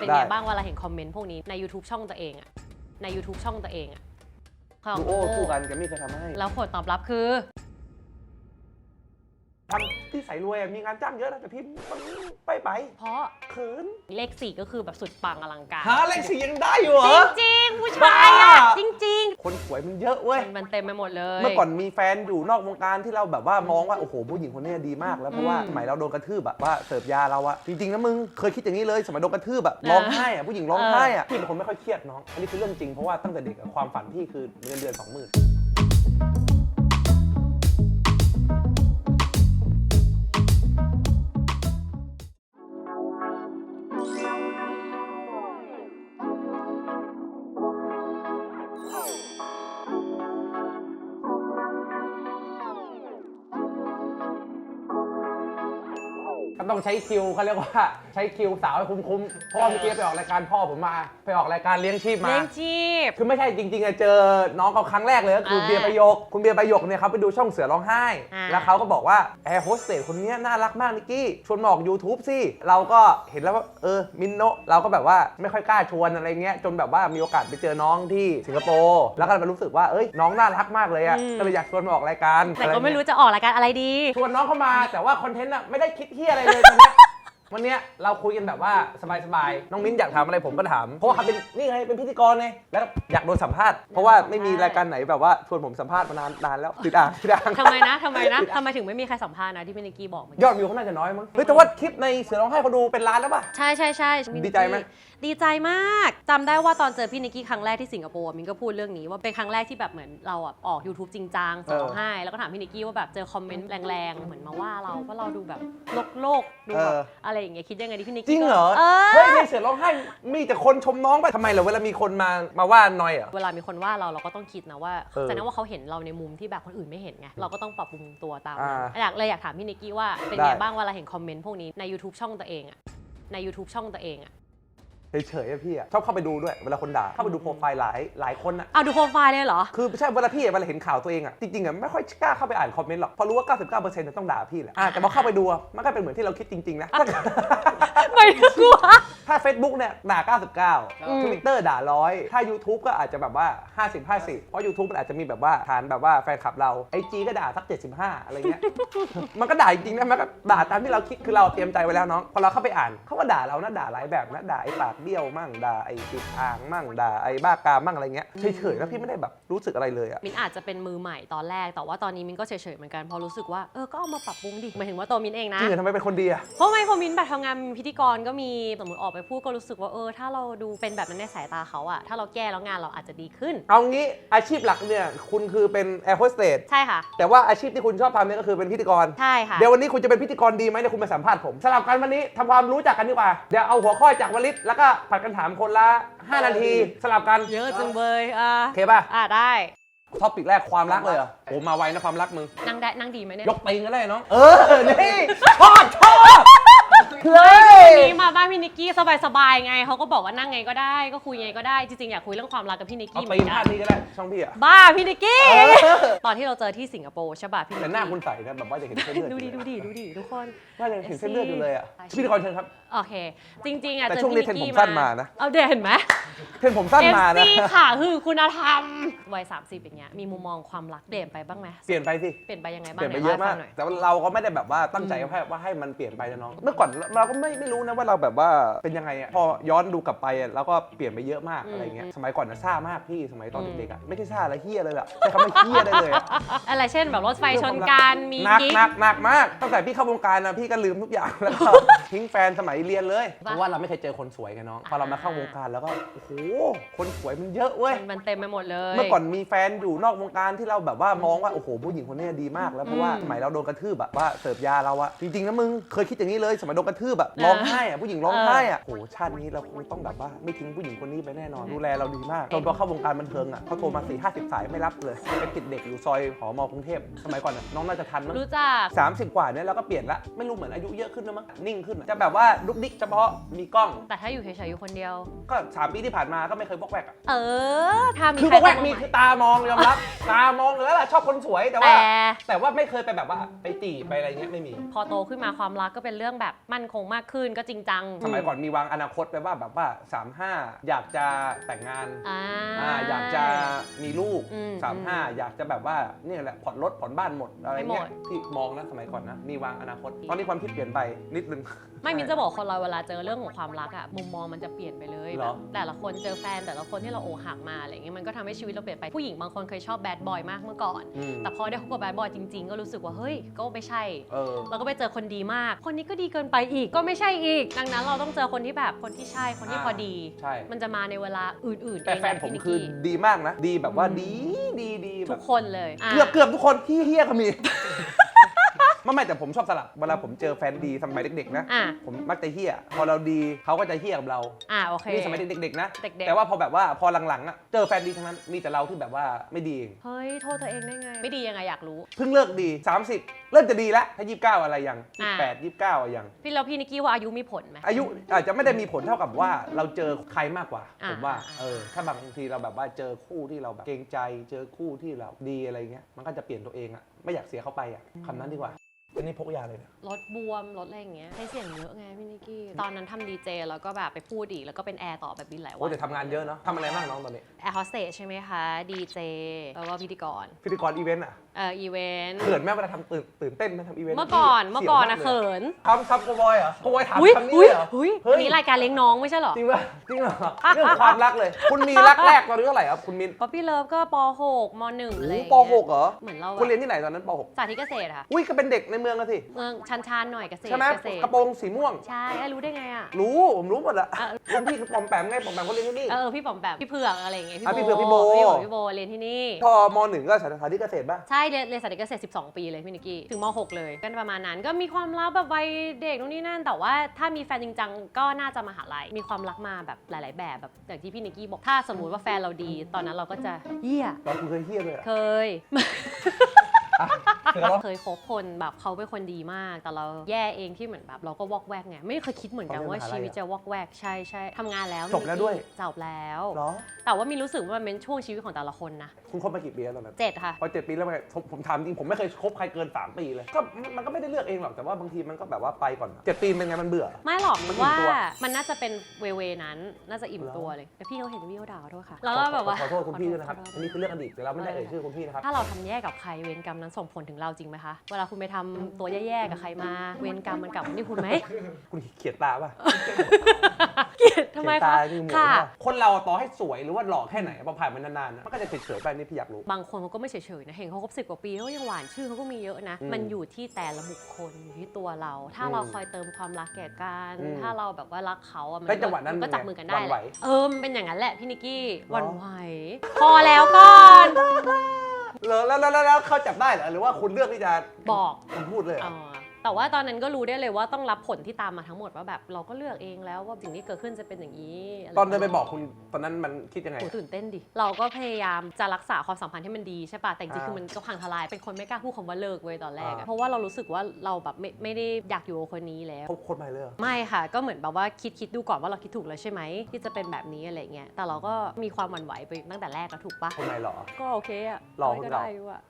เป็นได้ไงบ้างเวลาเห็นคอมเมนต์พวกนี้ใน YouTube ช่องตัวเองอะใน YouTube ช่องตัวเองอะของดูโอ้คู่กันแกมมี่เคยทำให้ แล้วผลตอบรับคือ ทำที่ใส่รวยอะมีงานจ้างเยอะนะแต่พี่มันไปไปเพราะเขินเลขสี่ก็คือแบบสุดปังอลังการ หาเลขสี่ยังได้อยู่เหรจอริงๆ ผู้ชายอะบ้า จริงคนสวยมันเยอะเว้ยๆมันเต็มไปหมดเลย เมื่อก่อนมีแฟนอยู่นอกวงการที่เราแบบว่ามองว่าโอ้โหผู้หญิงคนนี้ดีมากแล้วเพราะว่าอืมสมัยเราโดนกระทืบแบบว่าเสิร์ฟยาเราอะจริงๆนะมึงเคยคิดอย่างนี้เลย สมัยโดนกระทืบแบบร้องไห้อะผู้หญิงร้องไห้อะพี่เป็นคนไม่ค่อยเครียดน้องอันนี้คือเรื่องจริงเพราะว่าตั้งแต่เด็กอะความฝันพี่คือเงินเดือนสองหมื่น ใช้คิวเขาเรียกว่าใช้คิวสาวให้คุ้มๆเพราะว่าเมื่อกี้ไปออกรายการพ่อผมมา ไปออกรายการเลี้ยงชีพมา เลี้ยงชีพ คือไม่ใช่จริงๆอะเจอน้องเขาครั้งแรกเลยก็คืออ่าเบียร์ประโยค คุณเบียร์ประโยคเนี่ยเขาไปดูช่องเสือร้องไห้ อ่า แล้วเขาก็บอกว่าแอร์โฮสเตสคนเนี้ยน่ารักมากนิกกี้ ชวนมาออก YouTube สิ เราก็เห็นแล้วว่าเออมินโนะเราก็แบบว่าไม่ค่อยกล้าชวนอะไรเงี้ยจนแบบว่ามีโอกาสไปเจอน้องที่สิงคโปร์แล้วก็เลยรู้สึกว่าเอ้ยน้องน่ารักมากเลยอะอืมก็เลยอยากชวนมาออกรายการแต่ก็อะเงี้ยไม่รู้จะออกรายการอะไรดี ชวนน้องเข้ามาแต่ว่าคอนเทนต์อะไม่ได้คิดเฮียอะไรเลยตอนเนี้ย วันเนี้ยเราคุยกันแบบว่าสบายๆ น้องมิ้นอยากถามอะไรผมก็ถาม เพราะว่าเขาเป็นนี่ไงเป็นพิธีกรไง แล้วอยากโดนสัมภาษณ์ เพราะว่าไม่มีรายการไหนแบบว่าชวนผมสัมภาษณ์มานานนานแล้วติดอ่างติดอ่างทำไมนะทำไมนะทำไมถึงไม่มีใครสัมภาษณ์นะที่พี่นิกกี้บอกเมื่อกี้ยอดวิวเขาน่าจะน้อยมั้ง เฮ้ยแต่ว่าคลิปในเสือร้องไห้เขาดูเป็นล้านแล้วป่ะ ใช่ใช่ใช่ดีใจไหม ดีใจมากจำได้ว่าตอนเจอพี่นิกกี้ครั้งแรกที่สิงคโปร์มินก็พูดเรื่องนี้ว่าเป็นครั้งแรกที่แบบเหมือนเราอะออก YouTube จริงจังเสือร้องไห้แล้วก็ถามพี่นิกกี้ว่าแบบเจอคอมเมนต์แรงๆเหมือนมาว่าเราเพราะเราดูแบบโลกโลกๆดูแบบเอออะไรอย่างเงี้ยคิดยังไงที่พี่นิกจริกี้งก็เหรอ เอเฮ้ยอในเสือร้องไห้มีแต่คนชมน้องไปทำไมเหรอเวลามีคนมามาว่าน้อยเหรอ เวลามีคนว่าเราเราก็ต้องคิดนะว่าเออแสดงว่าเขาเห็นเราในมุมที่แบบคนอื่นไม่เห็นไงเราก็ต้องปรับปรุงตัวตามอ่านั้นอยากเลยอยากถามพี่นิกกี้ว่าเป็นได้ไงบ้างเวลาเห็นคอมเมนต์พวกนี้ใน YouTube ช่องตัวเองอะใน YouTube ช่องตัวเองอะ เฉยๆอะพี่อะชอบเข้าไปดูด้วยเวลาคนด่าเข้าไปดูโปรไฟล์หลายหลายคนอะเอาดูโปรไฟล์เลยเหรอ คือไม่ใช่เวลาพี่อะเวลาเห็นข่าวตัวเองอะจริงๆอะไม่ค่อยกล้าเข้าไปอ่านคอมเมนต์หรอกเพราะรู้ว่า 99%จะต้องด่าพี่แหละอะแต่พอเข้าไปดูอะมันก็เป็นเหมือนที่เราคิดจริงๆนะไม่กลัว ถ้า Facebook เนี่ยด่า อืม 99 Twitter ด่าร้อยถ้า YouTube ก็อาจจะแบบว่า 50 50 เพราะ YouTube มันอาจจะมีแบบว่าฐานแบบว่าแฟนคลับเรา IG ก็ด่าสัก 75 อะไรเงี้ย มันก็ด่าจริงๆนะมันก็ด่าตามที่เราคิดคือเราเตรียมใจไว้แล้วน้องพอเราเข้าไปอ่านเขาก็ด่าเรานะด่าหลายแบบนะด่าไอ้ปากเบี้ยวมั่งด่าไอ้ติดอ่างมั่งด่าไอ้บ้ากามมั่งอะไรเงี้ยเฉยๆแล้วพี่ไม่ได้แบบรู้สึกอะไรเลยอะ มินอาจจะเป็นมือใหม่ตอนแรก แต่ว่าตอนนี้มินก็เฉยๆเหมือนกันเพอรู้สึกว่าเออก็เอามาปรับปรุงดิหมายถึงว่าตัวมินเองนะ จริงเหรอทำไมเป็นคนดีอะ เพราะไม่พอมินแบบทำงานเป็นพิธีกรก็มีสมมติออกไปพูดก็รู้สึกว่าเออถ้าเราดูเป็นแบบนั้นในสายตาเขาอะถ้าเราแก้แล้วงานเราอาจจะดีขึ้น เอางี้อาชีพหลักเนี่ยคุณคือเป็นแอร์โฮสเตสใช่ค่ะ แต่ว่าอาชีพที่คุณชอบทำเนี่ยก็คือเป็นพิธีกร ใช่ค่ะ เดี๋ยววันนี้คุณจะเป็นพิธีกรดีไหมเดี๋ยวคุณมาสัมภาษณ์ผมสลับกันวันนี้ทำความรู้จักกันดีกว่า เดี๋ยวเอาหัวข้อจากวลิศแล้วก็ผัดกันถามคนละ 5 นาที สลับกันเยอะจังเลยอะโอเคป่ะอะได้ท็อปิกแรกความรักเลยเหรอโอ้มาไวนะความรักมึง นั่งได้นั่งดีไหมเนี่ยยกตีนก็ได้น้องเออ นี่ชอบชอบเฮ้ยวันนี้มาบ้านพี่นิกกี้สบายๆไงเขาก็บอกว่านั่งไงก็ได้ก็คุยไงก็ได้จริงๆอยากคุยเรื่องความรักกับพี่นิกเอากี้เหมืตีอนนท่ากันนี้ก็ได้ช่องพี่อะบ้าพี่นิกกี้เออตอนที่เราเจอที่สิงคโปร์ใช่ป่ะพี่นิกแต่กี้หน้าคุณใสนะแบบว่าจะเห็นเส้นเลือดดูอดิยู่ดูดิดูดิทุกคนว่าจะเห็นเส้นเลือดอยู่เลยอะใช่พิธีกรเชิญครับ โอเค จริงๆอะแต่เจอช่วงนี้พี่นิกกี้เทรนด์ผมสั้นมานะ เอาเดี๋ยวเห็นไหม เทรนผมสั้นมานะ FC ค่ะคือคุณธรรมวัย30อย่างเงี้ยมีมุมมองความรักเปลี่ยนไปบ้างไหมเปลี่ยนไปสิ เปลี่ยนไปยังไงเปบ้างลี่ยนไปหเยอะมาก ล่ให้ฟังหน่อยแต่ว่าเราก็ไม่ได้แบบว่าตั้งใจอืมว่าให้ว่าให้มันเปลี่ยนไปนะน้อง เมื่อก่อนเราก็ไม่ไม่รู้นะว่าเราแบบว่าเป็นยังไงอะพอย้อนดูกลับไปอะเราก็เปลี่ยนไปเยอะมากอะไรเงี้ย สมัยก่อนนะซ่ามากพี่สมัยตอนเด็กๆอะไม่ใช่ซ่าอะไรเฮียเลยล่ะใช้คำว่าเฮียได้เลยอะอะไรเช่นแบบรถไฟชนกันมีหนักกิ๊ก หนักหนักมากตั้งแต่พี่เข้าวงการนะพี่ก็ลืมทุกอย่างแล้วก็ ทิ้งแฟนสมัยเรียนเลย เพว่าราะว่าเราไม่เคยเจอคนสวยกันน้องพอเรามาเข้าวงการแล้วก็โอ้โหคนสวยมันเยอะเว้ยมันมันเต็มไปหมดเลย เมื่อก่อนมีแฟนอยู่นอกวงการที่เราแบบว่ามองว่าโอ้โหผู้หญิงคนนี้ดีมากแล้วเพราะว่าอืมสมัยเราโดนกระทืบแบบว่าเสิร์ฟยาเราอะจริงๆนะมึงเคยคิดอย่างนี้เลยสมัยโดนกระทืบแบบร้องไห้อะผู้หญิงร้องไห้อะโอ้โหชาตินี้เราคงต้องแบบว่าไม่ทิ้งผู้หญิงคนนี้ไปแน่นอนดูแลเราดีมากจนพอเข้าวงการบันเทิงอะเขาโทรมา4ี่ห้าสิบสายไม่รับเลยไปติดเด็กอยู่ซอยหอมอกรุงเทพสมัยก่อนอะน้องน่าจะทันมั้งรู้จักสามสิบกว่าเนี่ยเราก็เปลี่ยนละไม่รู้เหมือนอายุเยอะขึ้นนะมั้งนิ่งขึ้นอะจะแบบว่าลุกดิกเฉพาะมีกล้อง แต่ถ้าอยู่เฉยๆอยู่คนเดียว ก็สามปีที่ผ่านผ่านมาก็ไม่เคยบอกแวกอะเออถ้ามีคือใครบอกแวกเข้าามีใหคือตามองยอมรับ ตามองแล้วล่ะชอบคนสวยแต่ว่า แต่แต่ว่าไม่เคยไปแบบว่าไปจีบไปอะไรเงี้ยไม่มี พอโตขึ้นมาความรักก็เป็นเรื่องแบบมั่นคงมากขึ้นก็จริงจังสมัยก่อนมีวางอนาคตไปว่าแบบว่า 35 อยากจะแต่งงานอ่า อ่าอยากจะมีลูก อืม35 อยากจะแบบว่าเนี่ยแหละผ่อนรถผ่อนบ้านหมดอะไรเงี้ยให้หมด ที่มองนะสมัยก่อนนะมีวางอนาคต ตอนนี้ความคิดเปลี่ยนไปนิดนึง ไม่มินจะบอกคนเราเวลาเจอเรื่องของความรักอะมุมมองมันจะเปลี่ยนไปเลยเหรอแบบแต่ละคนเจอแฟนแต่ละคนที่เราโอกหักมาอะไรเงี้ยมันก็ทำให้ชีวิตเราเปลี่ยนไปผู้หญิงบางคนเคยชอบแบดบอยมากเมื่อก่อน อืมแต่พอได้คบกับแบดบอยจริง ๆ ก็รู้สึกว่าเฮ้ยก็ไม่ใช่ เออ เราก็ไปเจอคนดีมาก คนนี้ก็ดีเกินไปอีกก็ไม่ใช่อีก ดังนั้นเราต้องเจอคนที่แบบคนที่ใช่คนที่อ่าพอดี ใช่ มันจะมาในเวลาอื่นๆแต่เองแฟนหละผมพี่นิกคือกี้ ดีมากนะ ดีแบบว่าอืม ดีดีดีแบทุบกคนเลยะ เกือบเกือบทุกคนที่เฮี้ยก็มี ไม่ไม่แต่ผมชอบสลับเวลาผมเจอแฟนดีสมัยเด็กๆนะอะ ผมมักจะเฮี้ยพอเราดีเขาก็จะเฮี้ยกับเราอะโอเค นี่สมัยเด็กๆนะเด็กๆ แต่ว่าพอแบบว่าพอหลังๆอะเจอแฟนดีทั้งนั้นมีแต่เราที่แบบว่าไม่ดีเองเฮ้ย โทษตัวเองได้ไง ไม่ดียังไงอยากรู้ เพิ่งเลิกดี 30 เริ่มจะดีแล้วถ้า29อะไรยังอ่า28 29อะยัง พี่แล้วพี่นิกกี้ว่าอายุมีผลไหม อายุอาจจะไม่ได้มีผลเท่ากับว่าเราเจอใครมากกว่าอ่าผมว่าอ่า เออถ้าบางทีเราแบบว่าเจอคู่ที่เราแบบเกรงใจ เจอคู่ที่เราดีอะไรเงี้ยมันก็จะเปลี่ยนตัวเองอะไม่อยากเสียเขาไปอะคำนั้นดีกว่า อันนี้พกยาเลยเนี่ยรถบวมรถอะไรอย่างเงี้ยใช้เสียงเยอะไงพี่นิกกี้ ตอนนั้นทำดีเจแล้วก็แบบไปพูดอีกแล้วก็เป็นแอร์ต่อแบบบินหลายวัโอ้แต่ทำงานเยอะเนาะทำอะไรบ้างน้องตอนนี้ แอร์โฮสเตสใช่ไหมคะดีเจแล้วก็พิธีกร พิธีกรอีเวนต์อะเอ่ออีเวนต์เขินแม่เวลาทำตื่นตื่นเต้นไหมทำอีเวนต์เมื่อก่อนสียวเมื่อก่อนนะากลยเขินทำทำโกบอยเหรอโกบอยถามอุ้ยคำนี้อุ้ยเลยเหรออุ้ยเฮ้ยอันนี้รายการเลี้ยงน้องไม่ใช่เหรอ จริงป่ะจริงเหรอเรื่องความรักเลย คุณมีรักแรกตอนนี้เท่าไหร่ครับคุณมินป๊อปปี้เลิฟก็ป .6 ม .1 อะไรอย่างป เงี้ย .6 เหรอเหมือนเราคุณเรียนอะที่ไหนตอนนั้นป .6 สาธิตเกษตรค่ะ อุ้ยก็เป็นเด็กในเมืองอะสิเมืองชันชานๆหน่อยเกษตรใช่ไหมเกษตรกระโปรงสีม่วง ใช่ไอ้รู้ได้ไงอะ รู้ผมรู้หมดอะอะ รุ่นพี่คือปอมแปมไงปอมแปมเขาเรียนที่นี่ เออพี่ป๋อมแบบพี่เผือกอะไรอย่างเงี้ยอะพี่พี่เผืโบอกพี่โบ พี่โบพี่โบเรียนที่นี่ พอมหนึ่งก็สาธิตเกษตรป่ะ ใช่เรียนเรียนสาธิตเกษตร12 ปีเลยพี่นิกกี้ถึงม .6 เลยก็ประมาณนั้น ก็มีความรักแบบวัยเด็กนู่นนี่นั่น แต่ว่าถ้ามีแฟนจริงจังก็น่าจะมหาลัยมีความรักมาแบบหลาย ๆ แบบแบบอย่างที่พี่นิกกี้บอกถ้าสมมุติว่าแฟนเราดี ตอนนั้นเราก็จะเยี่ยเราคุณเคยเฮี้ยเลยเหรอเคยอะ เสือเหรอเคยคบคนแบบเขาเป็นคนดีมาก แต่เราแย่เองที่เหมือนแบบเราก็วอกแวกไงไม่เคยคิดเหมือนกันตอนเรียนว่ามหาลัยชีวิตจะวอกแวกใช่ใช่ทำงานแล้วจบแล้วด้วย จบแล้ว เหรอ แต่ว่ามีรู้สึกว่ามันเป็นช่วงชีวิตของแต่ละคนนะคุณคบมากี่ปีแล้วตอนนั้นเจ็ดค่ะ พอเจ็ดปีแล้วมันผมผมถามจริงผมไม่เคยคบใครเกินสามปีเลยก็มันก็ไม่ได้เลือกเองหรอกแต่ว่าบางทีมันก็แบบว่าไปก่อนเจ็ดปีเป็นไงมันเบื่อ ไม่หรอกมัมันนอิ่มว่าตัวมันน่าจะเป็นเวเวนั้นน่าจะอิ่มเหรอตัวเลยแต่พี่เขาเห็นพี่เขาด่าขอโทษค่ะแล้วก็แบบว่าขอโทษคุณพี่ด้วยนะครับขอโทษอันนี้คือเรื่องอดีตแต่เราไม่ได้เอ่ยชื่อคุณพี่นะครับถ้าเราทำแย่กับใครเวรกรรมนั้นส่งผลถึงเราจริงไหมคะ เวลาคุณไปทำตัวแย่ๆกับใครมา เวรกรรมมันกลับมาที่คุณไหม คุณเขียดตาป่ะเกลียดทำไมเขียนคะตาที่หมูค่ะ ป่ะคนเราต่อให้สวยหรือว่าหล่อแค่ไหนพอผ่านมานานๆนะมันก็จะเฉยๆไปนี่พี่อยากรู้ บางคนเขาก็ไม่เฉยๆนะ เห็นเขาครบสิบกว่าปีเขาก็ยังหวานชื่อเขาก็มีเยอะนะ อืมมันอยู่ที่แต่ละบุคคลอยู่ที่ตัวเรา ถ้าอืมเราคอยเติมความรักแก่กัน อืมถ้าเราแบบว่ารักเขาอะมัแล้วจังหวะนั้นมัก็เป็นไงจับมือกันได้หวั่นไหวแหละเออมันเป็นอย่างนั้นแหละพี่นิกกี้หรอ หวันไหว พอแล้วก่อน เหรอแล้วแล้วแล้วแล้วเขาจับได้เหรอหรือว่าคุณเลือกที่จะบอก คุณพูดเลยเหรอเออ แต่ว่าตอนนั้นก็รู้ได้เลยว่าต้องรับผลที่ตามมาทั้งหมดว่าแบบเราก็เลือกเองแล้วว่าสิ่งที่เกิดขึ้นจะเป็นอย่างนี้ะรตอนเดินไปบอกคุณตอนนั้นมันคิดยังไงโหตื่นเต้นดิ เราก็พยายามจะรักษาความสัมพันธ์ให้มันดีใช่ป่ะ แต่จริงๆอ่าคือมันก็พังทลาย เป็นคนไม่กล้าพูดคำว่าเลิกเว้ยตอนแรกอะอ่า เพราะว่าเรารู้สึกว่าเราแบบไม่ไม่ได้อยากอยู่กับคนนี้แล้วเขาคนใหม่เลยเหรอ ไม่ค่ะ ก็เหมือนแบบว่าคิดคิดดูก่อนว่าเราคิดถูกแล้วใช่ไหมที่จะเป็นแบบนี้อะไรเงี้ย แต่เราก็มีความหวั่นไหวไปตั้งแต่แรกแล้วถูกปะคนใหม่เหรอ ก็โอเคอะลองไม่ก็เราได้อยู่อะ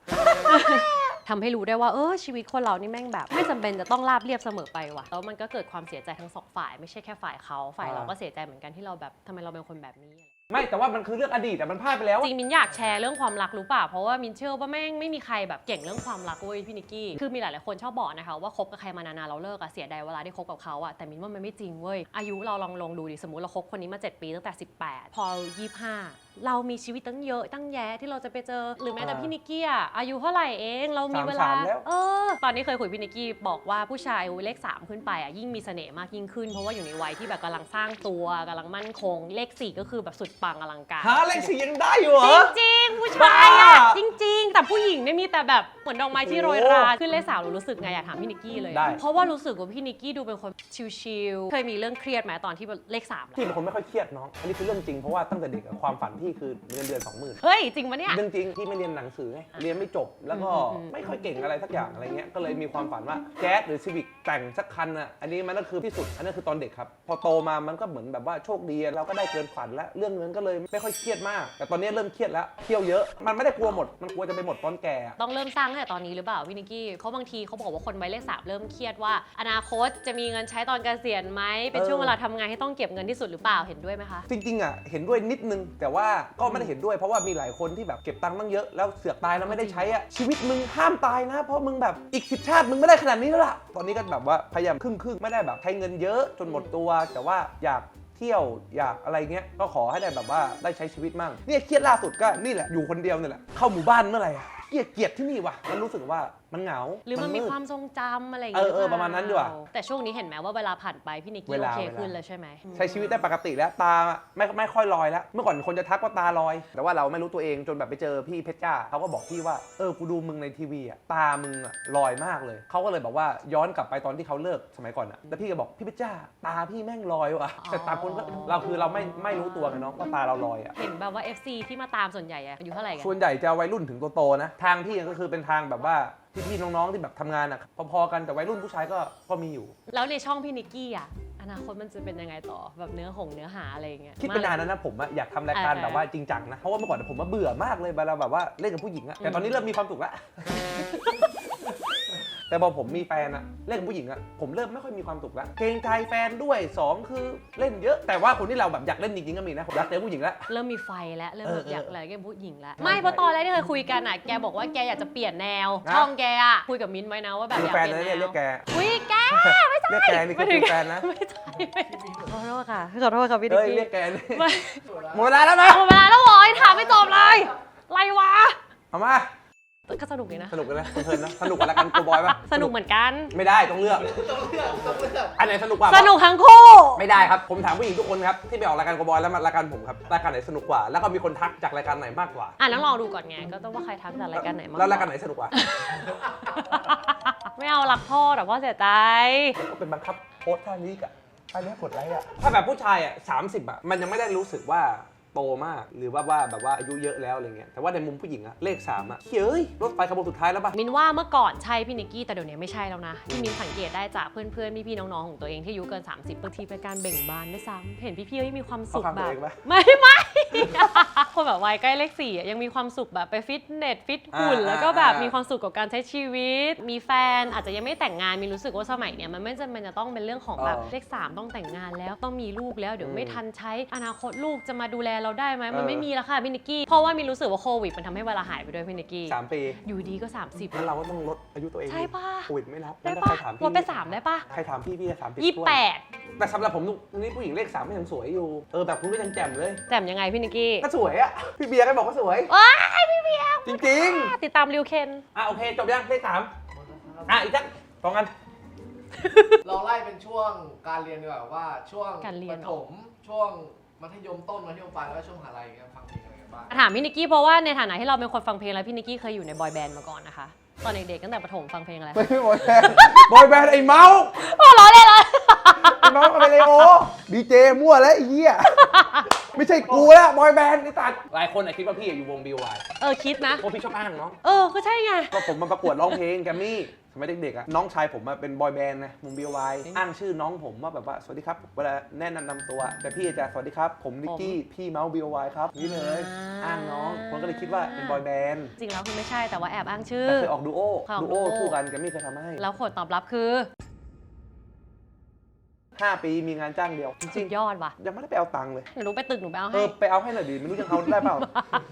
ทำให้รู้ได้ว่าเออชีวิตคนเรานี่แม่งแบบ ไม่จำเป็นจะต้องราบเรียบเสมอไปว่ะแล้วมันก็เกิดความเสียใจทั้งสองฝ่ายไม่ใช่แค่ฝ่ายเขาฝ่ายเราก็เสียใจเหมือนกันที่เราแบบทำไมเราเป็นคนแบบนี้ ไม่แต่ว่ามันคือเรื่องอดีตแต่มันพลาดไปแล้วจริงมินอยากแชร์เรื่องความรักรู้ป่ะเพราะว่ามินเชื่อว่าแม่งไม่มีใครแบบเก่งเรื่องความรักเว้ยพี่นิกกี้คือมีหลายๆคนชอบบอกนะคะว่าคบกับใครมานานๆเราเลิกอะเสียดายเวลาที่คบกับเขาอะแต่มินว่ามันไม่จริงเว้ยอายุเราลองลองดูดิสมมติเราคบคนนี้มา 7 ปีตั้งแต่ 18 พอ 25 เรามีชีวิตตั้งเยอะตั้งแยะที่เราจะไปเจอหรือแม้แต่อ่าพี่นิกกี้อะอายุเท่าไหร่เองเรามีเวลา 33แล้ว เออ ตอนนี้เคยคุยพี่นิกกี้บอกว่าผู้ชายเลขสามขึ้นไปอะยิ่งมีเสน่ห์มากยิ่งขึ้นเพราะว่าอยู่ในวัยที่แบบกำลังสร้างตัวกำลังมั่นคง เลขสี่ก็คือแบบสุดปังอลังการ หาเลขสี่ยังได้อยู่เหรจอ ริงๆผู้ชายอะบ้าจริง ๆ แต่ผู้หญิงเนี่ยมีแต่แบบเหมือนดอกไม้ที่โรยราขึ้นเลขสาวเรารู้สึกไงอยากถามพี่นิกกี้เลย ได้ เพราะว่ารู้สึกว่าพี่นิกกี้ดูเป็นคนชิลๆเคยมีเรื่องเครียดไหมตอนที่เลขสามพี่เป็นคนไม่ค่อยเครียดน้อง อันนี้คือเรื่องจริงเพราะว่าตั้งแต่เด็กอะความฝันพี่คือเงินเดือนสองหมื่น เฮ้ย จริงปะเนี่ย เรื่องจริงที่ไม่เรียนหนังสือไงเรียนไม่จบแล้วก็อืมอืมไม่ไม่ค่อยเก่งอะไรสักอย่างอะไรเงี้ยก็เลยมีความฝันว่าแจ๊สหรือซีวิกแต่งสักคันอะอันนี้มันก็คือที่สุดอันนั้นคือตอนเด็กครับ พอโตมามันก็เหมือนแบบว่าโชคดีเราก็ได้เกินฝันแล้วเรื่องเงินก็เลยไม่ค่อยเครียดมาก แต่ตอนนี้เริ่มเครียดแล้วเที่ยวเยอะมันไม่ได้กลัวหมด มันกลัวจะไปหมดตอนแก่อะต้องเริ่มสร้างตั้งแต่ตอนนี้หรือเปล่าพี่นิกกี้เขาบางทีเขาบอกว่าคนวัยเลขสามเริ่มเครียดว่า อนาคตจะมีเงินใช้ตอนเกษียณไหมเป็นช่วงเวลาทำงานที่ต้องเก็บเงินที่สุดหรือเปล่าเห็นด้วยไหมคะ จริงๆอะเห็นด้วยนิดนึง แต่ว่าก็ไม่ได้เห็นด้วยเพราะว่ามีหลายคนที่แบบเก็บตังค์ตั้งเยอะแล้วเสือกตายแล้วไม่ได้ใช้อะชีวิตมึงห้ามตายนะ เพราะมึงแบบอีกสิบชาติมึงไม่ได้ขนาดนี้แล้วล่ะตอนนี้ก็แบบว่าพยายามครึ่งครึ่งๆไม่ได้แบบใช้เงินเยอะจนหมดตัว แต่ว่าอยากเที่ยวอยากอะไรเงี้ยก็ขอให้ได้แบบว่าได้ใช้ชีวิตมั่งเนี่ยเครียดล่าสุดก็นี่แหละอยู่คนเดียวนี่แหละเข้าหมู่บ้านเมื่อไหร่อะ เกลียดเกลียดที่นี่ว่ะ มันรู้สึกว่ามันเหงาหรือมันมีดความทรงจำอะไรอย่างเอเงี้อเออประมาณนั้นดีกว่า แต่ช่วงนี้เห็นไหมว่าเวลาผ่านไปพี่นิกกี้เวโอลาเคเวลา ขึ้นแล้วใช่ไหมใช้ชีวิตได้ปกติแล้วตาไม่ไม่ค่อยลอยแล้ว เมื่อก่อนคนจะทักว่าตาลอย แต่ว่าเราไม่รู้ตัวเองจนแบบไปเจอพี่เพชรจ้าเขาก็บอกพี่ว่าเออกูดูมึงในทีวีอะตามึงอะลอยมากเลยเขาก็เลยบอกว่าย้อนกลับไปตอนที่เขาเลิกสมัยก่อนอะแล้วพี่ก็บอกพี่เพชรจ้าตาพี่แม่งลอยว่ะแต่ตาคนก็เราคือเราไม่ไม่รู้ตัวไงเนาะว่าตาเราลอยอะ เห็นแบบว่า FC ที่มาตามส่วนใหญ่อะอายุเท่าไหร่กันส่วนใหญ่จะวัยรุ่นถึงโตๆนะทางพี่ก็คือเป็นทางแบบว่าพี่ๆน้องๆที่แบบทำงานอะพอๆกันแต่วัยรุ่นผู้ชายก็ก็มีอยู่ แล้วในช่องพี่นิกกี้อะอนาคตมันจะเป็นยังไงต่อแบบเนื้อหงเนื้อหาอะไรอย่างเงี้ยคิดไปนานแล้วนะผมอะอยากทำรายการเออแบบว่าจริงจังนะเพราะว่าเมื่อก่อนผมว่าเบื่อมากเลยเวลาแบบว่าเล่นกับผู้หญิงอะแต่ตอนนี้เริ่มมีความสุขแล้ว แต่พอผมมีแฟนอะเล่นกับผู้หญิงอะผมเริ่มไม่ค่อยมีความสุขแล้วเกรงใจแฟนด้วยสองคือเล่นเยอะ แต่ว่าคนที่เราแบบอยากเล่นจริงๆก็มีนะผมอยากเจอผู้หญิงแล้วเริ่มมีไฟแล้วเริ่มแบบเออเอออยากอะไรกับผู้หญิงแล้วใช่ไม่เพราะตอนแรกที่เคยคุยกันอะแกบอกว่าแกอยากจะเปลี่ยนแนว นะ ช่องแกอะคุยกับมิ้นท์ไว้นะว่าแบบคืออยากแฟนเปลี่ยนะนแนเนี่ยเรียวกแกอุ้ยแกเรียกแกนี่คือไม่ถึงแฟนนะ ไม่ใช่ไม่ขอโทษค่ะขอโทษค่ะพี่นิเฮ้กยกี้เรียกแกนี่ไม่หมดเวลาแล้วนะหมดเวลาแล้วเหรอไอ้ถามไม่จบเลยไรวะเอามา ก็สนุกดีนะ สนุกกันนะเพลินๆนะสนุกกับรายการโกบอยปะสนุกเหมือนกัน ไม่ได้ต้องเลือก ต้องเลือกต้องเลือกอันไหนสนุกกว่าสนุกทั้งคู่ ไม่ได้ครับ ผมถามผู้หญิงทุกคนครับที่ไปออกรายการกบอยแล้วมารายการผมครับรายการไหนสนุกกว่า แล้วก็มีคนทักจากรายการไหนมากกว่า อะต้องลองดูก่อนไง ก็ต้องว่าใครทักจากรายการไหนมาแล้วรายการไหนสนุกกว่า ไม่เอารักพ่อแต่พ่อเสียใจก็เป็นบังคับโพสต์ท่านี้กะท่านี้กดไลค์อะถ้าแบบผู้ชายอะสามสิบอะมันยังไม่ได้รู้สึกว่า โตมาก หรือว่าว่าแบบว่าอายุเยอะแล้วอะไรเงี้ยแต่ว่าในมุมผู้หญิงอะเลขสามอะเฮ้ยรถไฟขบวนสุดท้ายแล้วปะมินว่าเมื่อก่อนใช่พี่นิกกี้แต่เดี๋ยวนี้ไม่ใช่แล้วนะที่มินสังเกตได้จากเพื่อนๆพี่ๆน้องๆของตัวเองที่อายุเกิน 30บางทีเป็นการเบ่งบานด้วยซ้ำเห็นพี่ๆที่มีความสุขเขาข้างแบตัวบเองปะ ไม่ไม่ คนแบบวัยใกล้เลขสี่อะยังมีความสุขแบบไปฟิตเนสฟิตหุ่นอ่าแล้วก็แบบอ่ามีมีความสุขกับการใช้ชีวิต มีแฟนอาจจะยังไม่แต่งงานมีรู้สึกว่าสมัยเนี้ยมันไม่จำเป็นจะต้องเป็นเรื่องของแบบเลขสามต้องแต่งงานแล้วต้องมีลูกแล้วเดี๋ยวไม่ทันใช้อนาคตลูกจะมาดูแลเราได้ไหมมันไม่มีแล้วค่ะพี่นิกกี้เพราะว่ามีรู้สึกว่าโควิดมันทำให้เวลาหายไปด้วยพี่นิกกี้สามปี อยู่ดีก็ 30งั้นเราก็ต้องลดอายุตัวเองใช่ปะ โควิดไม่นับได้แล้วปะใครถามพี่ลดไปสามได้ปะใครถามพี่พี่จะสามสิบยี่สิบแปดแต่สำหรับผมนี่ผู้หญิงเลขสามก็ยังสวยอยู่ เออแบบคุณก็ยังแจ่มเลย แจ่มยังไงพี่นิกกี้ก็สวยอะพี่เบียร์ก็บอกว่าสวย ว้ายพี่เบียร์จริงติดตามริวเคนๆ อะโอเคจบยังเลขสามอะอีกสักสองกัน เราไล่เป็นช่วงการเรียนดีกว่าว่าช่วงการเรียน ประถมช่วงมัธยมต้นมัธยมปลายแล้วก็ช่วงมหาลัยอย่างเงี้ยฟังเพลงอะไรกันบ้างถามพี่นิกกี้เพราะว่าในฐานะที่เราเป็นคนฟังเพลงแล้วพี่นิกกี้เคยอยู่ในบอยแบนด์มาก่อนนะคะ ตอนเด็กๆตั้งแต่ประถมฟังเพลงอะไร ไม่ใช่บอยแบนด์บอยแบนด์ไอ้เมาส์โอ้ร้อยเลยเลยไอ้เมาส์กับไอเลโอดีเจมั่วแล้วไอ้เหี้ยไม่ใช่กูแล้วบอยแบนด์ไอ้ตัดหลายคนอะคิดว่าพี่อยู่วงบิวไวเออคิดนะ เพราะพี่ชอบอ้างเนาะ เออ ก็ใช่ไง ก็ผมมาประกวดร้องเพลงแกรมมี่ สมัยเด็กๆอะน้องชายผมมาเป็นบอยแบนด์นะวงบิวไวอ้างชื่อน้องผมว่าแบบว่าสวัสดีครับเวลาแนะนำตัว แต่พี่จะสวัสดีครับ ผมนิกกี้พี่เมาส์บิวไวครับนี่เลย อ้างน้องคนก็เลยคิดว่าเป็นบอยแบนด์จริงแล้วคือไม่ใช่แต่ว่าแอบอ้างชื่อแต่เคยออกดูโอค่ะดูโอดูโอคู่กันแกรมมี่เคยทำให้แล้วผลตอบรับคือ ห้าปีมีงานจ้างเดียวจสุริงดยอดว่ะๆยังไม่ได้ไปเอาตังค์เลยหนูไปตึกหนูไปเอาเอให้ อไปเอาให้หน่อยดิไม่รู้จะเอาได้เปล่า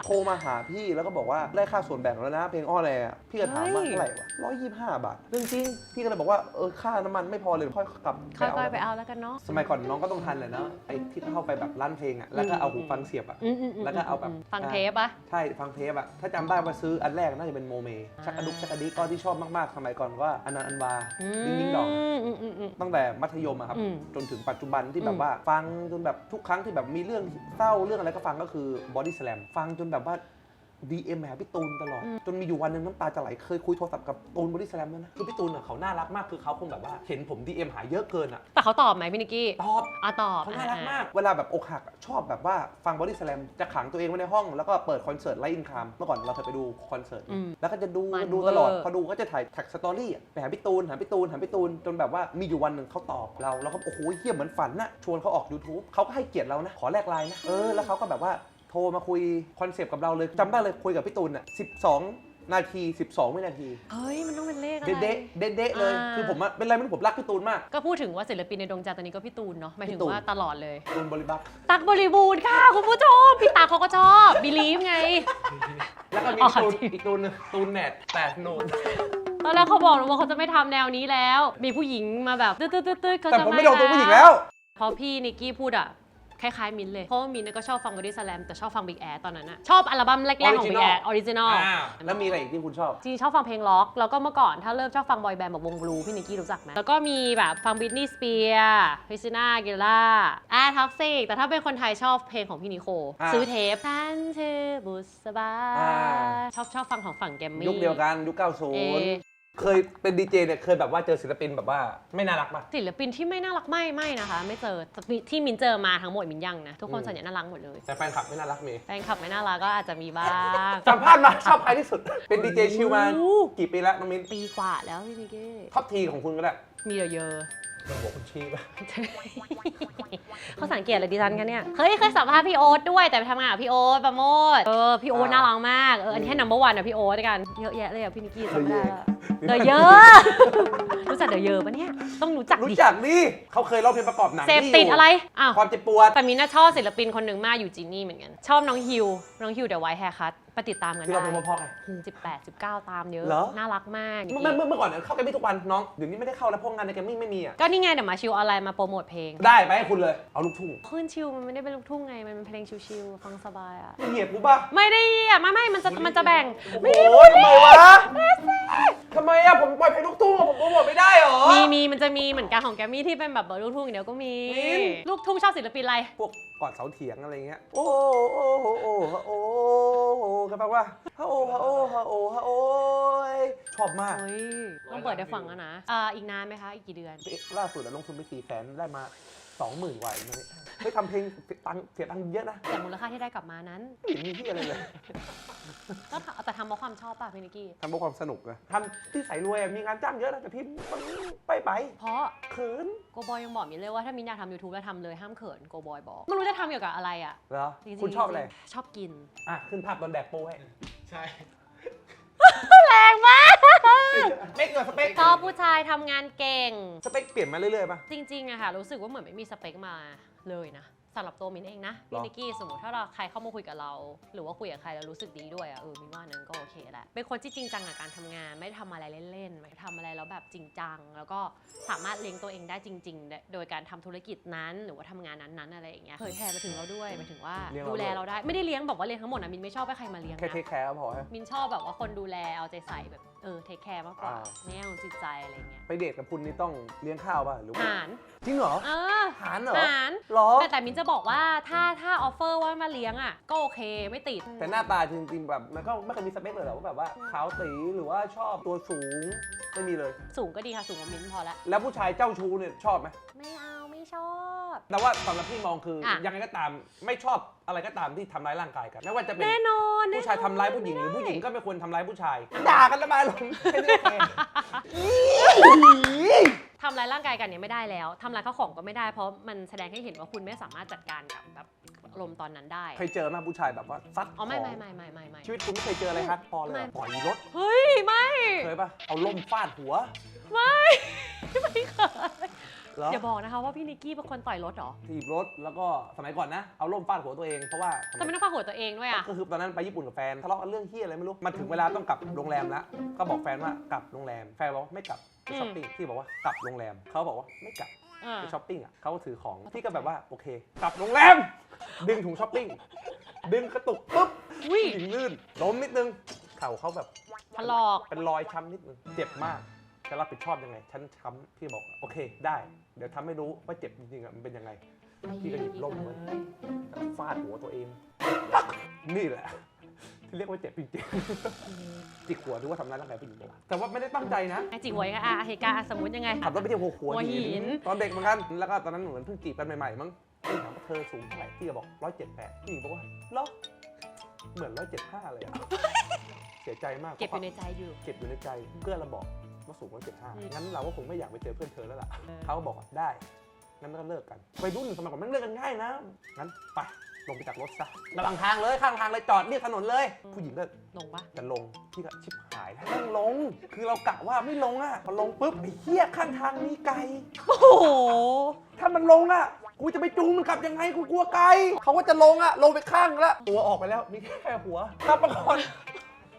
โทรมาหาพี่แล้วก็บอกว่าได้ค่าส่วนแบ่งแล้วนะ เพลงอ้อแลอะพี่ก็ถามว่าเท่าไหร่วะร้อยยี่ห้าบาทเรื่องจริง พี่ก็เลยบอกว่าเออค่าน้ำมันไม่พอเลยค่อยกลับค่อยๆไปไปเอาเอาแล้วกันเนาะ สมัยก่อนน้องก็ต้องทันเลยนะไอ้ที่เข้าไปแบบร้านเพลงอะแล้วก็เอาหูฟังเสียบอะ อืมอืมมแล้วก็เอาแบบ ฟังเทปปะ ใช่ฟังเทปอะถ้าจำได้ว่าซื้ออันแรกน่าจะเป็นโมเมชักกระดุกชักกระดิกก็ที่ชอบมากๆสมัยก่อนก็อันนันต์อันวาดิ้งดิ้งดองมอืมอืมอืม ตั้งแต่มัธยมอะครับ อืมจนถึงปัจจุบันที่แบอืบมว่าฟังจนแบบทุกครั้งที่แบบมีเรื่องเศร้าเรื่องอะไรก็ฟังก็คือบอดี้สแลมฟังจนแบบว่า DM หาพี่ตูนตลอดอืมจนมีอยู่วันหนึงน้ำตาจะไหลเคยคุยโทรศัพท์กับตูนบอดี้สแลมด้วยนะคือพี่ตูนอะเขาน่ารักมากคือเขาคงแบบว่าเห็นผม DM หาเยอะเกินอะแต่เขาตอบไหมพี่นิกกี้ตอบอะตอบเขาน่ารักอะมาก เวลาแบบอกหักอะชอบแบบว่าฟังบอดี้สแลมจะขังตัวเองไว้ในห้อง แล้วก็เปิดคอนเสิร์ตไลฟ์อินคามเมื่อก่อนเราเคยไปดูคอนเสิร์ตอืมแล้วก็จะดูมันดูตลอดเวอร์ พอดูก็จะถ่ายแท็กสตอรี่อะไปหาพี่ตูนหาพี่ตูนหาพี่ตูนจนแบบว่ามีอยู่วันหนึ่งเขาตอบเราแล้วก็โอ้โหเฮี้ยเหมือนฝันน่ะชวนเขาออก YouTube เขาก็ให้เกียรติเรานะขอแลกไลน์นะเออแล้วเขาก็แบบว่า โทรมาคุยคอนเซปต์กับเราเลยจำได้เลยคุยกับพี่ตูนอะ12 นาที 12วินาที เฮ้ย มันต้องเป็นเลขอะไร เด๊ะเด๊ะเด๊ะเลย อ่า คือผมอะเป็นไรไม่รู้ผมรักพี่ตูนมาก ก็พูดถึงว่าศิลปินในดวงใจตอนนี้ก็พี่ตูนเนาะหมายถึงพี่ตูน ว่าตลอดเลย ตูนบริบักตักบริบูรณ์ค่ะ คุณผู้ชม พี่ตาเขาก็ชอบบิลีฟไง แล้วก็มีอ๋อตูนจริง อีกตูนหนึงตูนแนทแต่นูนตอนแรกเขาบอกว่าเขาจะไม่ทำแนวนี้แล้ว มีผู้หญิงมาแบบตืดตืดตืดตืดเขาแต่จะผมไม่โดนตัวผู้หญิงแล้วเพราะพี่นิกกี้พูดอะ คล้ายๆมินท์เลย เพราะว่ามินท์เนี่ยก็ชอบฟังบอดี้สแลมแต่ชอบฟังบิ๊กแอตอนนั้นอะชอบอัลบั้มแรกๆของบิ๊กแอ Original ออริจินอลอ่าแล้วมีอะไรอีกที่คุณชอบจริงๆชอบฟังเพลงล็อก แล้วก็เมื่อก่อนถ้าเริ่มชอบฟังบอยแบนด์แบบวงบลูพี่นิกกี้รู้จักไหมแล้วก็มีแบบฟังบิทนี y สเปียร์คริสติน่าเกล่าอ่าท็อกซิกแต่ถ้าเป็นคนไทยชอบเพลงของพี่นิโค อ่าซื้อเทปท่านชื่อบุษบา อ่า ชอบชอบฟังของฝั่งแกมมี่ยุคเดียวกันยุคเอ90 เคยเป็นดีเจเนี่ยเคยแบบว่าเจอศิลปินแบบว่าไม่น่ารักป่ะ ศิลปินที่ไม่น่ารักไม่ไม่นะคะ ไม่เจอแต่ที่มินเจอมาทั้งหมดมินยังนะ ทุกคนอืมส่วนใหญ่น่ารักหมดเลยแต่แฟนคลับไม่น่ารักมีแฟนคลับไม่น่ารักก็อาจจะมีบ้างสัมภาษณ์มาชอบใครที่สุด เป็นดีเจชิวมาโอ้กี่ปีแล้วน้องมิ้นปีกว่าแล้วพี่นิกกี้ท็อปทีของคุณก็ได้มีเยอะมันบอกคุณชี้ป่ะๆเขาสังเกตอะไรดิฉันกันเนี่ยเฮ้ยเคยสัมภาษณ์พี่โอ๊ตด้วยแต่ไปทำงานกับพี่โอ๊ตประโมทเออพี่โอ๊ตอ่าน่ารักมากเอออันนี้แค่ number one อะพี่โอ๊ตด้วยกันเยอะแยะเลยอะพี่นิกกี้จำไม่ได้ละ เดเดอะอะเยเยอะอะ รู้จักเดอะเยอะปะเนี่ย ต้องรู้จักรู้ดิจักดิเขาเคยร้องเพลงประกอบหนังเสพที่ติดอะไร อ้าว ความเจ็บปวดแต่มินน่ะชอบศิลปินคนหนึ่งมากอยู่จีนี่เหมือนกัน ชอบน้องฮิว น้องฮิวเดี๋ยวไว้แฮร์คัทไปติดตามกันที่ได้เราเพลงเพราะๆไงสิบแปดสิบเก้าตามเยอะ เหรอ น่ารักมากเมื่อเมื่อเมื่อก่อนเนี่ยเข้าแกรมมี่ทุกวันน้องเดี๋ยวนี้ไม่ได้เข้าแล้วเพราะงานในแกรมมี่ไม่มีอะก็นี่ไงเดี๋ยวมาชิวออนไลน์มาโปรโมทเพลงได้ไปให้คุณเลยเอาลูกทุ่งขึ้นชิวมันไม่ได้เป็นลูกทุ่งไง มันเป็นเพลงชิวๆฟังสบายอะมึงเหยียบกูป่ะไม่ได้อะไม่ไม่มันจะมันจะแบ่งโอ้โหทำไมวะทำไมอะผมปล่อยเพลงลูกทุ่งอะผมโปรโมทไม่ได้เหรอ มีมีมันจะมีเหมือนกันของแกมมี่ที่เป็นแบบเบอร์ลูกทุ่งอย่างเดียวก็มี มิ้น ลูกทุ่งชอบศิลปินอะไร พวกกอดเสาเถียงอะไรเงี้ย โอ้โอ้โอ้โอ้โอ้โอ้กันแปลว่าฮะโอ้ฮะโอ้ฮะโอ้ฮะโอ้ยชอบมาก เฮ้ยต้องเปิดได้ฟังแล้วนะอ่าอีกนานไหมคะ อีกกี่เดือน ล่าสุดอะลงทุนไปสี่แสนได้มา สองหมื่นกว่าเองนะเฮ้ยทำเพลงตังค์เสียตังค์เยอะนะแต่มูลค่าที่ได้กลับมานั้นไม่เห็นมีที่อะไรเลยก็ทำแต่ทำเพราะความชอบป่ะพี่นิกกี้ ทำเพื่อความสนุกนะทำที่ใส่รวยอะมีงานจ้างเยอะนะแต่พี่มันไปไปเพราะเขินโกบอยยังบอกมินเลยว่าถ้ามินอยากทำ YouTube แล้วทำเลยห้ามเขินโกบอยบอกไม่รู้จะทำเกี่ยวกับอะไรอะเหรอจริงๆคุณชอบอะไรชอบกิน อะ ขึ้นภาพตอนแดกโป้ให้ ใช่ แรงมากสเปคเหรอสเปคชอบผู้ชายทำงานเก่ง สเปคเปลี่ยนมาเรื่อยๆป่ะ จริงๆอะค่ะ รู้สึกว่าเหมือนไม่มีสเปคมาเลยนะสำหรับตัวมินเองนะหรอพี่นิกกี้สมมติถ้าเราใครเข้ามาคุยกับเรา หรือว่าคุยกับใครแล้วรู้สึกดีด้วยอะเออมินว่านั้นก็โอเคแหละเป็นคนที่จริงจังกับการทำงาน ไม่ได้ทำอะไรเล่นๆไม่ได้ทำอะไรแล้วแบบจริงจัง แล้วก็สามารถเลี้ยงตัวเองได้จริง ๆ โดยการทำธุรกิจนั้นหรือว่าทำงานนั้นๆอะไรอย่างเงี้ยเผยแผ่มาถึงเราด้วยหมายถึงว่าเลี้ยงเราดูแลด้วยเราได้ไม่ได้เลี้ยงแบบว่าเลี้ยงทั้งหมดนะมินไม่ชอบให้ใครมาเลี้ยงแค่นะเทคแคร์ก็พอฮะมินชอบแบบว่าคนดูแลเอาใจใส่แบบเออเทคแคร์มากกว่าอ่า แนวจิตใจอะไรเงี้ยไปเดทกับคุณนี่ต้องเลี้ยงข้าวป่ะหรือว่าหารจริงเหรอเออหารเหรอหารเหรอ แต่แต่มินจะบอกว่าถ้าถ้าออฟเฟอร์ว่ามาเลี้ยงอะก็โอเคไม่ติด แต่หน้าตาจริงๆแบบมันก็ไม่เคยมีสเปคเลยเหรอว่าแบบว่าขาวตีหรือว่าชอบตัวสูงไม่มีเลย สูงก็ดีค่ะ สูงกว่ามินพอละ แล้วผู้ชายเจ้าชู้เนี่ยชอบไหมไม่เอาไม่ชอบ แต่ว่าสำหรับพี่มองคืออะยังไงก็ตามไม่ชอบ อะไรก็ตามที่ทำร้ายร่างกายกันไม่ว่าจะเป็นแน่นอนผู้ชายแน่นอนทำร้ายผู้หญิงหรือไม่ผู้หญิงได้ก็ไม่ควรทำร้ายผู้ชายด่ากันระบายลมณ์แค่นี้โอเคทำร้ายร่างกายกันเนี่ยไม่ได้แล้วทำร้ายข้าวของก็ไม่ได้ เพราะมันแสดงให้เห็นว่าคุณไม่สามารถจัดการกับแบบอารมณ์ตอนนั้นได้เคยเจอไหมผู้ชายแบบว่าซัดอ๋อไม่ขงไม่ไม่ไม่ไม่ไม่ชีวิตคุณไม่เคยเจออะไรฮาร์ดคอร์เลยเหรอไม่ปล่อยรถเฮ้ยไม่เคยปะเอาล่มฟาดหัว ไม่ไม่เคย เหรอ อย่าบอกนะคะว่าพี่นิกกี้เป็นคนต่อยรถเหรอถีบรถแล้วก็สมัยก่อนนะ เอาล่มฟาดหัวตัวเองเพราะว่าทำไมต้องฟาดหัวตัวเองด้วยอะ ก็คือตอนนั้นไปญี่ปุ่นกับแฟนทะเลาะกันเรื่องเฮียอะไรไม่รู้มาถึงเวลาต้องกลับโรงแรมแล้วก็บอกแฟนว่ากลับโรงแรมแฟนบอกว่าไม่กลับไปอืมช้อปปิ้งพี่บอกว่ากลับโรงแรมเขาบอกว่าไม่กลับอ่าไปช้อปปิ้งอะเขาก็ถือของพี่ก็แบบว่าโอเค กลับโรงแรม ดึงถุงช้อปปิ้งดึงกระตุกปุ๊บอุ้ยหญิงลื่นล้มนิดนึงเข่าเขาแบบถลอกเป็นรอยช้ำนิดนึงเจ็บมากจะรับผิดชอบยังไง ฉันช้ำพี่บอกโอเคได้ เดี๋ยวทำให้รู้ว่าเจ็บจริงๆอะมันเป็นยังไง พี่ก็หยิบร่มมาฟาดหัวตัวเอง นี่แหละ ที่เรียกว่าเจ็บจริงๆจิกหัวถือว่าทำร้ายร่างกายผู้หญิงปะวะแต่ว่าไม่ได้ตั้งใจนะ ไอจิ๋วไว้ก็อะเหตุการณ์อะสมมติยังไง ขับรถไปเที่ยวหัวหัวหัวหิน ตอนเด็กเหมือนกัน แล้วก็ตอนนั้นเหมือนเพิ่งจีบกันใหม่ๆมั้งพี่ถามว่าเธอสูงเท่าไหร่พี่ก็บอกร้อยเจ็ดแปดผู้หญิงบอกว่าเหรอเหมือนร้อยเจ็ดห้าเลยอะเสียใจมากเก็บอยู่ในใจอยู่ เก็บอยู่ในใจเพื่อนเราบอก ว่าสูงร้อยเจ็ดห้าอืมงั้นเราก็คงไม่อยากไปเจอเพื่อนเธอแล้วล่ะเออเขาก็บอกว่าได้งั้นก็เลิกกันไปรุ่นสมัยก่อนแม่งเลิกกันง่ายนะงั้นไปลงไปจากรถซะระหว่างทางเลยข้างทางเลยจอดเรียบถนนเลย ผู้หญิงก็ลงปะจะลงพี่ก็ชิบหายแล้วแม่งลง คือเรากะว่าไม่ลงอะพอลงปุ๊บไอ้เหี้ยข้างทางมีไก่โอ้โหถ้ามันลงอะกูจะไปจูงมันกลับยังไงกูกลัวไกลเขาก็จะลงอะลงไปข้างแล้วตัวออกไปแล้วมีแค่หัวกลับมาก่อน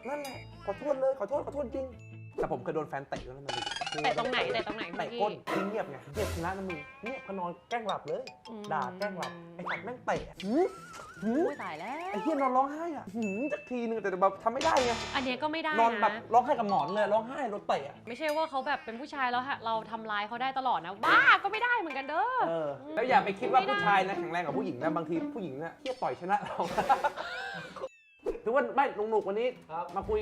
นั่นแหละขอโทษเลยขอโทษขอโทษจริง แต่ผมเคยโดนแฟนเตะด้วยนะมันแต่ตรงไหนแต่ตรงไหนเตะพี่ก้นที่เงียบไงเงียบชนะนะมึงเงียบเขานอนแกล้งหลับเลย อืม ด่าแกล้งหลับไอ้สัตว์แม่งเตะหืมหืมอุ้ยตายแล้ว ไอ้เหี้ยนอนร้องไห้อะหืมจักทีนึงแต่แบบทำไม่ได้ไงอันเนี้ยก็ไม่ได้นอนแบบนะ ร้องไห้กับหมอนเลยร้องไห้โดนเตะอะไม่ใช่ว่าเขาแบบเป็นผู้ชายแล้วฮะเราทำร้ายเขาได้ตลอดนะ บ้าก็ไม่ได้เหมือนกันเด้อ เออ แล้วอย่าไปคิดว่าผู้ชายนะแข็งแรงกว่าผู้หญิงนะบางทีผู้หญิงเนี่ยเที่ยต่อยชนะเรา ถือว่าไม่ลุงหนุกวันนี้ ครับมาคุย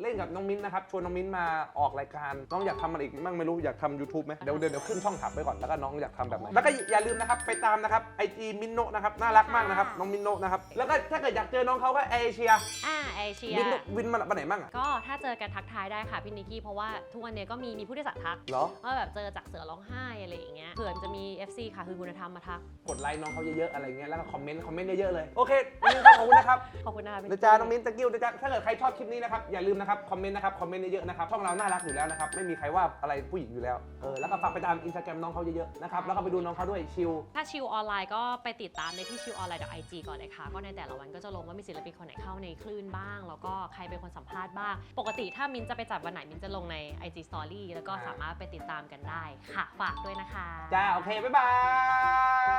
เล่นกับน้องมิ้นนะครับ ชวนน้องมิ้นมาออกรายการ น้องอยากทำอะไรอีกบ้างไม่รู้อยากทำ YouTube ไหมเดี๋ยวเดี๋ยวเดี๋ยวขึ้นช่องถับไปก่อนแล้วก็น้องอยากทำแบบไหนแล้วก็อย่าลืมนะครับไปตามนะครับไอจีมินโนะนะครับน่ารักมากนะครับน้องมินโนะนะครับแล้วก็ถ้าเกิดอยากเจอน้องเขาก็เอเชียอ่าเอเชีย วินวินมาไปไหนบ้างอะก็ถ้าเจอกันทักทายได้ค่ะพี่นิกกี้เพราะว่าทุกวันเนี้ยก็มีมีผู้โดยสารทักเหรอ ว่าแบบเจอจากเสือร้องไห้อะไรอย่างเงี้ยเผื่อจะมี FC ค่ะคือคุณธรรมมาทัก กดไลค์น้องเขาเยอะๆอะไรเงี้ยแล้วก็คอมเมนต์คอมเมนต์เยอะๆเลย โอเควันนี้ครับขอบคุณนะครับ ขอบคุณนะคะพี่นะจ๊ะน้องมิ้นตะกิ้วนะจ๊ะถ้าเกิดใครชอบคลิปนี้นะครับ อย่าลืมนะครับ คอมเมนต์นะครับ คอมเมนต์เยอะๆนะครับ ช่องเราน่ารักอยู่แล้วนะครับ ไม่มีใครว่าอะไรผู้หญิงอยู่แล้ว เออ แล้วก็ฝากไปตามอินสตาแกรมน้องเขาเยอะๆนะครับ แล้วก็ไปดูน้องเขาด้วยชิล ถ้าชิลออนไลน์ก็ไปติดตามในที่ชิลออนไลน์ .ig ก่อนเลยค่ะ ก็ในแต่ละวันก็จะลงว่ามีศิลปินคนไหนเข้าในคลื่นบ้าง แล้วก็ใครเป็นคนสัมภาษณ์บ้าง ปกติถ้ามินจะไปจัดวันไหนมินจะลงใน IG Story แล้วก็สามารถไปติดตามกันได้ค่ะฝากด้วยนะคะ จ้า โอเค บ๊ายบาย